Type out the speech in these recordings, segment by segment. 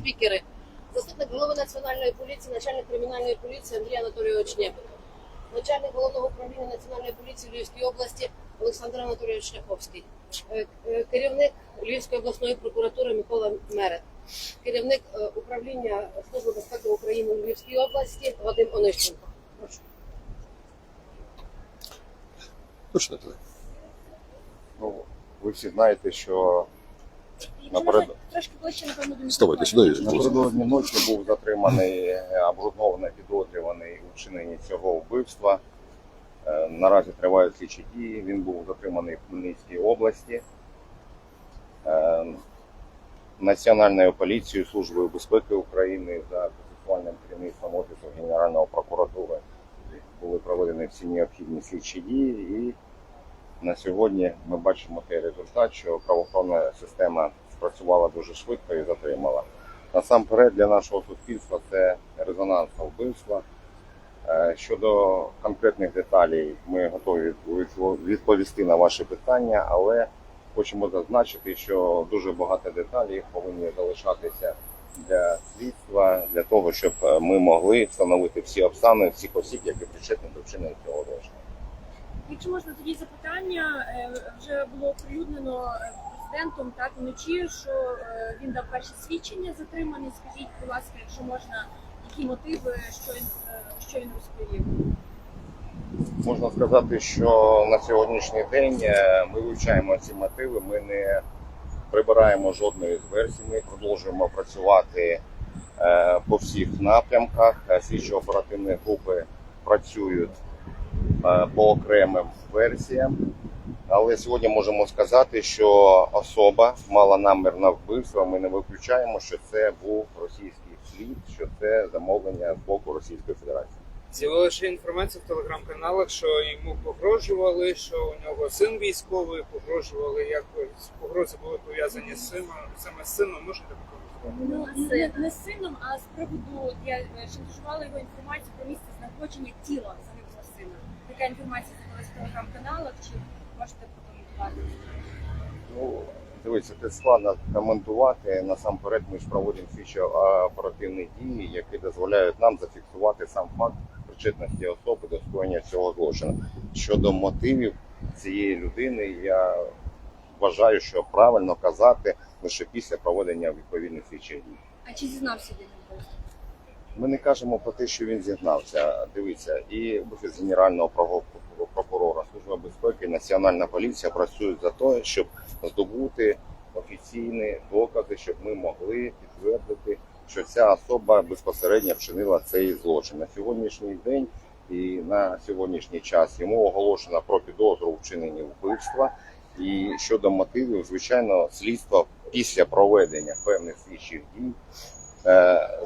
спікери. Заступник голови національної поліції, начальник кримінальної поліції Андрій Анатолійович Нєпик. Начальник головного управління національної поліції Львівської області Олександр Анатолійович Шляховський. Е, е, Керівник Львівської обласної прокуратури Микола Мерет. Керівник е, управління Служби безпеки України у Львівській області Вадим Онищенко. Прошу. Почнете. Ну, ви всі знаєте, що Наперед- трошки ближче, напевно, до Вставайте сюди. напередодні ночі був затриманий е, обґрунтований підозрюваний у вчиненні цього вбивства. Е, Наразі тривають слідчі дії. Він був затриманий в Хмельницькій області. Е, Національною поліцією, Службою безпеки України за процесуальним керівництвом Офісу Генерального прокуратури були проведені всі необхідні слідчі дії і на сьогодні ми бачимо той результат, що правоохоронна система спрацювала дуже швидко і затримала. Насамперед для нашого суспільства це резонансне вбивство. Е, Щодо конкретних деталей, ми готові відповісти на ваші питання, але хочемо зазначити, що дуже багато деталей повинні залишатися для слідства, для того, щоб е, ми могли встановити всі обставини всіх осіб, які причетні до вчинення цього злочину. Якщо можна тоді запитання, е, вже було оприлюднено е, президентом так вночі, що е, він дав перше свідчення затриманий. Скажіть, будь ласка, якщо можна, які мотиви, що він що розповів? Можна сказати, що на сьогоднішній день ми вивчаємо ці мотиви. Ми не прибираємо жодної з версій. Ми продовжуємо працювати по всіх напрямках. Е, Слідчо-оперативні групи працюють по окремим версіям. Але сьогодні можемо сказати, що особа мала намір на вбивство. Ми не виключаємо, що це був російський слід, що це замовлення з боку Російської Федерації. З'явилася інформація в телеграм-каналах, що йому погрожували, що у нього син військовий, погрожували, як погрози були пов'язані з сином, саме з сином. Можете прокоментувати? Ну не, не з сином, а з приводу я е, шантажувала його інформацію про місце знаходження тіла загиблого сина. Така інформація з'явилася в телеграм-каналах. Чи можете прокоментувати? Ну, дивіться, це складно коментувати. Насамперед, ми ж проводимо слідчо оперативні дії, які дозволяють нам зафіксувати сам факт причетності особи до скоєння цього злочину. Щодо мотивів цієї людини, я вважаю, що правильно казати лише після проведення відповідних слідчих дій. А чи зізнався він? Ми не кажемо про те, що він зігнався. Дивіться, і офіс генерального прокурора, служба безпеки, національна поліція працюють за те, щоб здобути офіційні докази, щоб ми могли підтвердити, що ця особа безпосередньо вчинила цей злочин на сьогоднішній день. І на сьогоднішній час йому оголошено про підозру у вбивства. І щодо мотивів, звичайно, слідство після проведення певних слідчих дій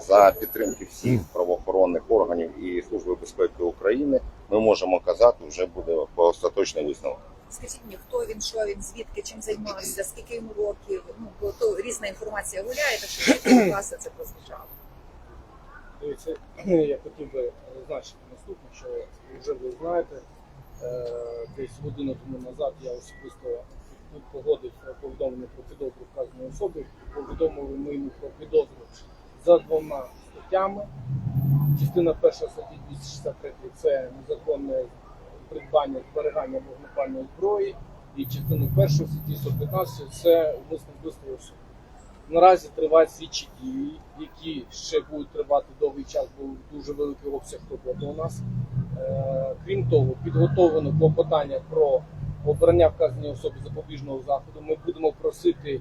за підтримки всіх правоохоронних органів і Служби безпеки України, ми можемо казати, вже буде остаточний висновок. Скажіть мені, хто він, що він, звідки, чим займався, скільки йому років. Ну, бо то різна інформація гуляє, так що вас це прозвучало. Дивіться, я хотів би зазначити наступне, що вже ви знаєте, е, десь годину тому назад я особисто погодив повідомлення про підозру вказаної особи. Повідомили ми йому про підозру за двома статтями. Частина перша статті 263 це незаконне придбання зберігання вогнепальної зброї. І частину першу статті 115 це умисне вбивство особи. Наразі тривають слідчі дії, які ще будуть тривати довгий час, бо дуже великий обсяг роботи у нас. Е, крім того, підготовлено клопотання про обрання вказаної особи запобіжного заходу. Ми будемо просити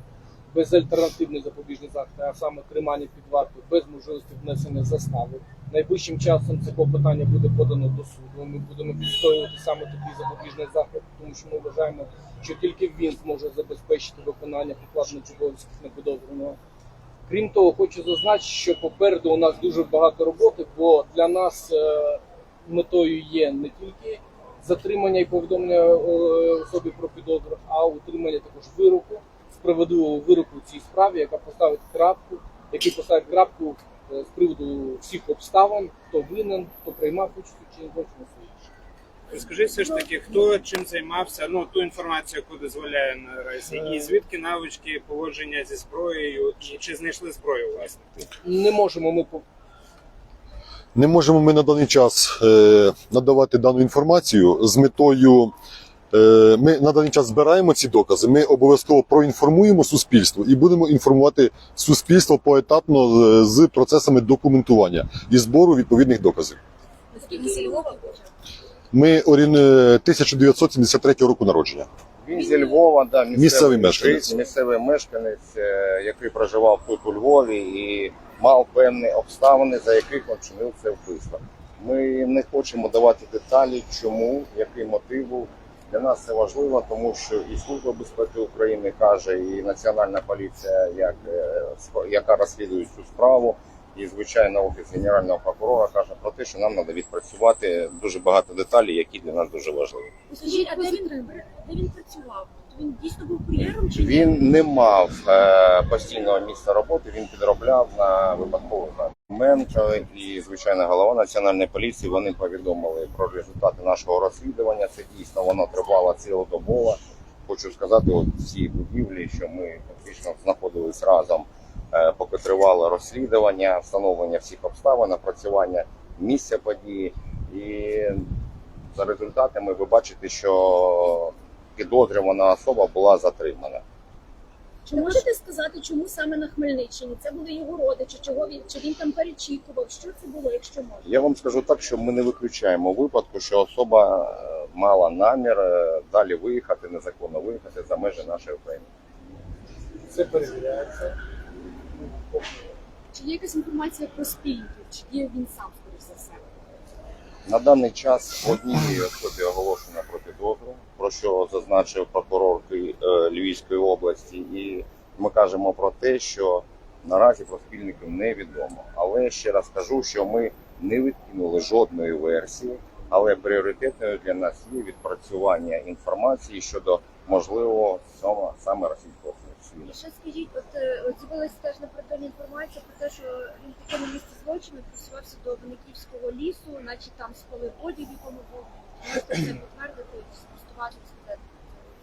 безальтернативний запобіжний захід, а саме тримання під вартою без можливості внесення застави. Найближчим часом це клопотання буде подано до суду. Ми будемо відстоювати саме такий запобіжний захід, тому що ми вважаємо, що тільки він зможе забезпечити виконання покладених обов'язків на підозрюваного. Крім того, хочу зазначити, що попереду у нас дуже багато роботи, бо для нас е, метою є не тільки затримання і повідомлення е, особі про підозру, а утримання також вироку, справедливого вироку в цій справі, яка поставить крапку, який поставить крапку е, з приводу всіх обставин, хто винен, хто приймав участь у чині злочину. і інше. Розкажи все ж таки, хто чим займався, ну ту інформацію, яку дозволяє наразі, і звідки навички поводження зі зброєю, і чи знайшли зброю власне? Не можемо ми по- Не можемо ми на даний час е, надавати дану інформацію з метою. Е, ми на даний час збираємо ці докази. Ми обов'язково проінформуємо суспільство і будемо інформувати суспільство поетапно е, з процесами документування і збору відповідних доказів. Зі Львова? Ми орін... е, 1973 року народження. Він зі Львова, да, місцевий, Місцевий мешканець. житель, місцевий мешканець, який проживав тут у Львові і мав певні обставини, за яких він чинив це вбивство. Ми не хочемо давати деталі, чому, який мотив був. Для нас це важливо, тому що і Служба безпеки України каже, і Національна поліція, як, е, яка розслідує цю справу, і звичайно офіс генерального прокурора каже про те, що нам треба відпрацювати дуже багато деталей, які для нас дуже важливі. Скажіть, а де він, де він працював? Він дійсно був кур'єром чи ні? Не мав е, постійного місця роботи, він підробляв на випадкових моментах. І, звичайно, голова національної поліції вони повідомили про результати нашого розслідування. Це дійсно воно тривало цілодобово. Хочу сказати, от в цій будівлі, що ми фактично знаходились разом, е, поки тривало розслідування, встановлення всіх обставин, напрацювання місця події. І за результатами ви бачите, що підозрювана особа була затримана. Чи можете сказати, чому саме на Хмельниччині? Це були його родичі, чого він чи він там перечікував? Що це було, якщо можна? Я вам скажу так, що ми не виключаємо випадку, що особа е, мала намір е, далі виїхати, незаконно виїхати за межі нашої України. це перевіряється. Чи є якась інформація про спільників? Чи є він сам скоріш за все? На даний час однієї особі оголошено про підозру, про що зазначив прокурор е, Львівської області, і ми кажемо про те, що наразі про спільників невідомо. Але ще раз кажу, що ми не відкинули жодної версії, але пріоритетною для нас є відпрацювання інформації щодо можливого саме, саме російського. Ще скажіть, от е, з'явилася теж напередодні інформація про те, що він в такому місці злочину просувався до Винниківського лісу, наче там спалив одяг, якому був.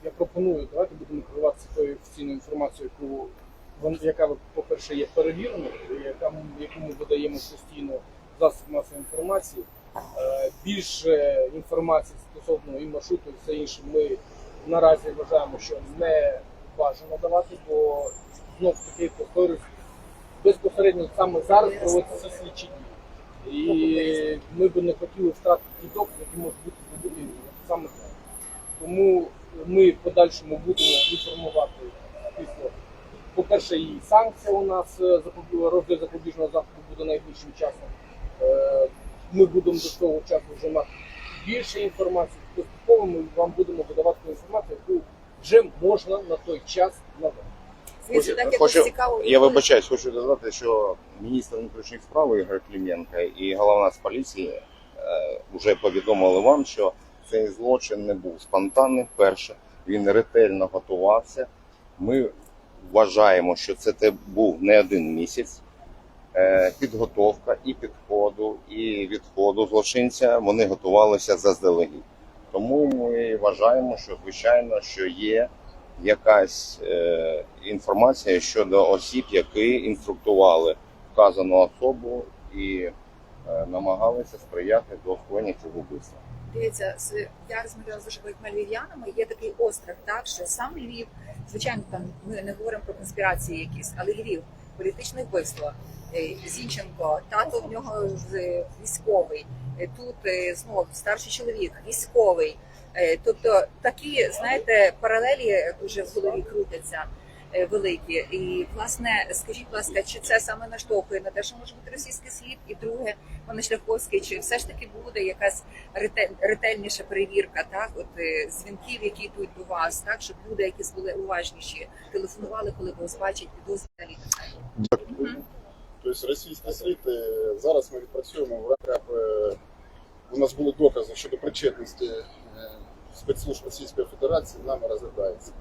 Я пропоную, давайте будемо керуватися тою офіційною інформацією, яка, по-перше, є перевіреною, яка яку ми видаємо постійно в засіб масової інформації. Е, Більше інформації стосовно і маршруту, і все інше, ми наразі вважаємо, що не бажано давати, бо знов таки повторюсь, безпосередньо саме зараз проводяться слідчі дії. І ми би не хотіли втратити ті докази, які можуть бути здобуті саме зараз. Тому ми в подальшому будемо інформувати після. По-перше, і санкція у нас е, розгляд запобіжного заходу буде найближчим часом. Е, Ми будемо до цього часу вже мати більше інформації. Поступово ми вам будемо видавати інформацію, яку вже можна на той час надати. Так Хочу- Я вибачаюсь, хочу додати, що міністр внутрішніх справ Ігор Клименко і головна з поліції вже повідомили вам, що цей злочин не був спонтанним. Перше, він ретельно готувався. Ми вважаємо, що це був не один місяць. Е, Підготовка і підходу, і відходу злочинця вони готувалися заздалегідь. Тому ми вважаємо, що звичайно, що є якась е, інформація щодо осіб, які інструктували вказану особу і е, намагалися сприяти до скоєння цього вбивства. Дивіться, я розмовляла з дуже багатьма львів'янами. Є такий острах, так що сам Львів, звичайно, там ми не говоримо про конспірації якісь, але Львів, політичне вбивство. Е, Зінченко, тато в нього військовий. Е, Тут е, знову старший чоловік, військовий. Е, Тобто такі, знаєте, паралелі дуже в голові крутяться е, великі. І власне, скажіть, будь ласка, чи це саме наштовхує на те, що може бути російський слід? І друге, пане Шляховський, чи все ж таки буде якась ретель- ретельніша перевірка, так от е, дзвінків, які йдуть до вас, так щоб люди, якісь були уважніші, телефонували, коли вас бачать підозрювані. Дякую. Тобто російський слід е, зараз ми відпрацюємо в рамках. е, У нас були докази щодо причетності е, спецслужб Російської Федерації, нами розглядається.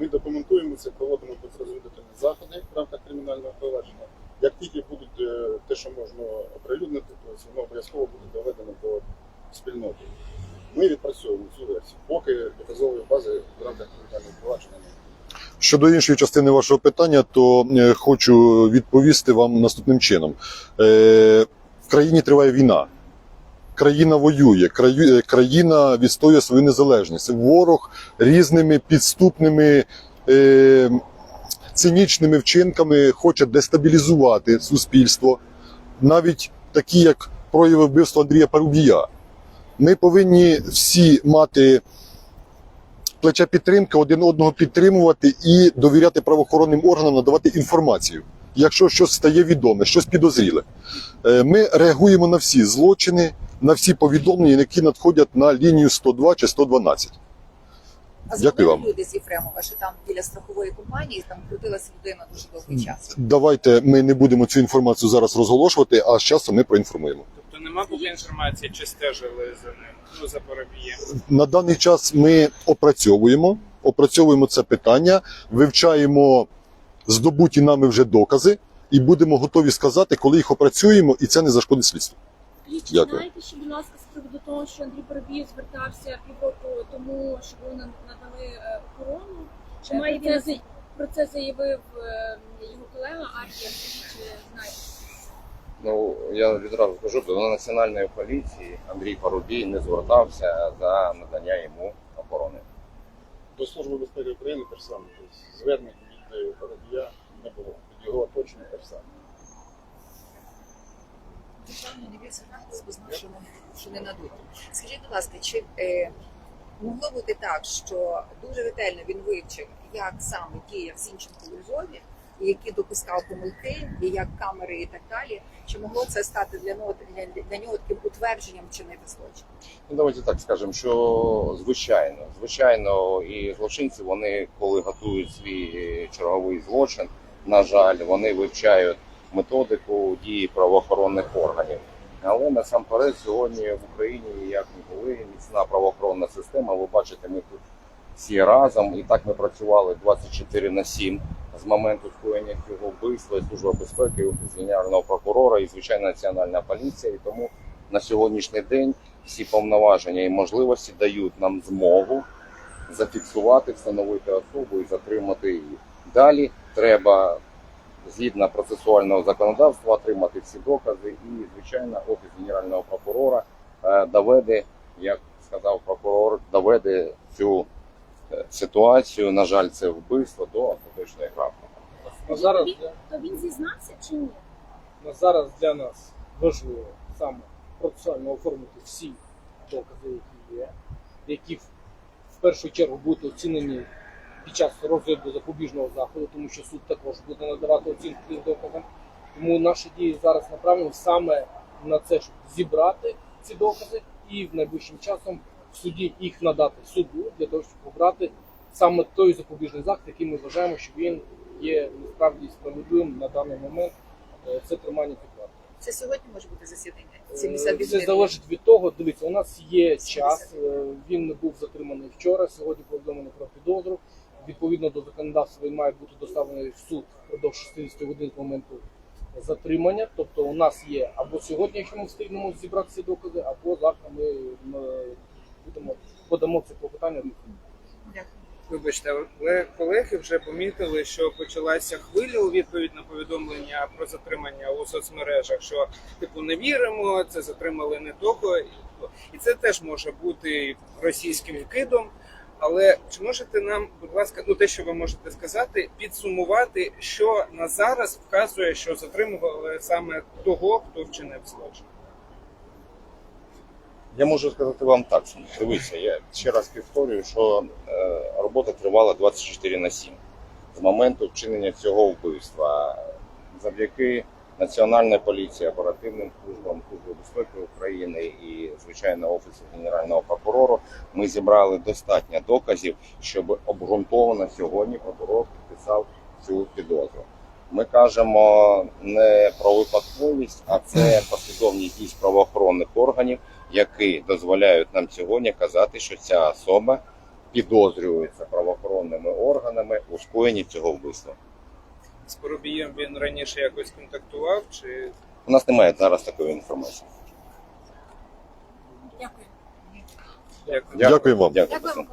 Ми документуємо це, проводимо розвідувальні заходи в рамках кримінального провадження. Як тільки будуть е, те, що можна оприлюднити, то воно обов'язково буде доведено до спільноти. Ми відпрацьовуємо цю версію, поки доказової бази в рамках кримінального провадження немає. Щодо іншої частини вашого питання, то е, хочу відповісти вам наступним чином. Е, В країні триває війна. Країна воює, е, країна відстоює свою незалежність. Ворог різними підступними е, цинічними вчинками хоче дестабілізувати суспільство, навіть такі, як прояви вбивства Андрія Парубія. Ми повинні всі мати плече підтримки, один одного підтримувати і довіряти правоохоронним органам надавати інформацію. Якщо щось стає відоме, щось підозріле, ми реагуємо на всі злочини, на всі повідомлення, які надходять на лінію 102 чи 112. А Дякую вам. люди з Єфремова, що там біля страхової компанії там крутилася людина дуже довгий час. Давайте ми не будемо цю інформацію зараз розголошувати, а з часом ми проінформуємо. Тобто нема поки інформації, чи стежили за ним, ну за Парубієм. На даний час ми опрацьовуємо, опрацьовуємо це питання, вивчаємо здобуті нами вже докази і будемо готові сказати, коли їх опрацюємо, і це не зашкодить слідству. Скажіть, чи Дякую. знаєте, ще, будь ласка, з приводу того, що Андрій Парубієв звертався півроку тому, щоб ви нам надали е, охорону? Чи Е, має він- це про це заявив е, його колега Ар'єв? Чи знаєте? Ну я відразу скажу, до національної поліції Андрій Парубій не звертався за надання йому охорони. До Служби безпеки України теж саме. Тобто звернень від е, Парубія не було. Його оточення теж саме. Державний бо знав, що не, надуть. Скажіть, будь ласка, чи е, могло бути так, що дуже ретельно він вивчив, як саме діяв Зінченко у Львові, і які допускав помилки, і як камери і так далі? Чи могло це стати для нього, для, для нього таким утвердженням чинити злочин? Ну, давайте так скажемо, що звичайно, звичайно, і злочинці вони, коли готують свій черговий злочин, на жаль, вони вивчають методику дії правоохоронних органів. Але насамперед сьогодні в Україні як ніколи міцна правоохоронна система. Ви бачите, ми тут всі разом, і так ми працювали 24 на 7 з моменту скоєння цього вбивства і служба безпеки, і Офіс Генерального прокурора, і звичайно національна поліція. І тому на сьогоднішній день всі повноваження і можливості дають нам змогу зафіксувати, встановити особу і затримати її. Далі треба згідно процесуального законодавства отримати всі докази, і звичайно, офіс генерального прокурора е, доведе, як сказав прокурор, доведе цю е, ситуацію. На жаль, це вбивство до остаточної крапки. Зараз, для, То він зізнався чи ні? на зараз для нас важливо саме процесуально оформити всі докази, які є, які в, в першу чергу будуть оцінені під час розгляду запобіжного заходу, тому що суд також буде надавати оцінку доказам. Тому наші дії зараз направлені саме на це, щоб зібрати ці докази і в найближчим часом в суді їх надати суду для того, щоб обрати саме той запобіжний захід, який ми вважаємо, що він є насправді справедливим на даний момент. Е, Це тримання під вартою. Це сьогодні може бути засідання? Е, 78 Це залежить від того. Дивіться, у нас є 70. час. е, Він не був затриманий вчора. Сьогодні повідомлено про підозру. Відповідно до законодавства він має бути доставлений в суд впродовж 60 годин з моменту затримання. Тобто, у нас є або сьогодні, якщо ми встигнемо зібрати ці докази, або завтра ми будемо подамо це клопотання. Дякую. Вибачте, але колеги вже помітили, що почалася хвиля у відповідь на повідомлення про затримання у соцмережах, що типу не віримо, це затримали не того, і це теж може бути російським вкидом. Але чи можете нам, будь ласка, ну те, що ви можете сказати, підсумувати, що на зараз вказує, що затримували саме того, хто вчинив злочин? Я можу сказати вам так. Дивіться, я ще раз повторюю, що е, робота тривала 24 на 7 з моменту вчинення цього вбивства. Завдяки Національній поліції, оперативним службам Служби безпеки України і, звичайно, Офісу Генерального прокурора ми зібрали достатньо доказів, щоб обґрунтовано сьогодні прокурор підписав цю підозру. Ми кажемо не про випадковість, а це послідовність дій правоохоронних органів, які дозволяють нам сьогодні казати, що ця особа підозрюється правоохоронними органами у скоєнні цього вбивства. З Поробієм він раніше якось контактував, чи У нас немає зараз такої інформації. Дякую. Дякую. Дякую вам. Дякую. Дякую.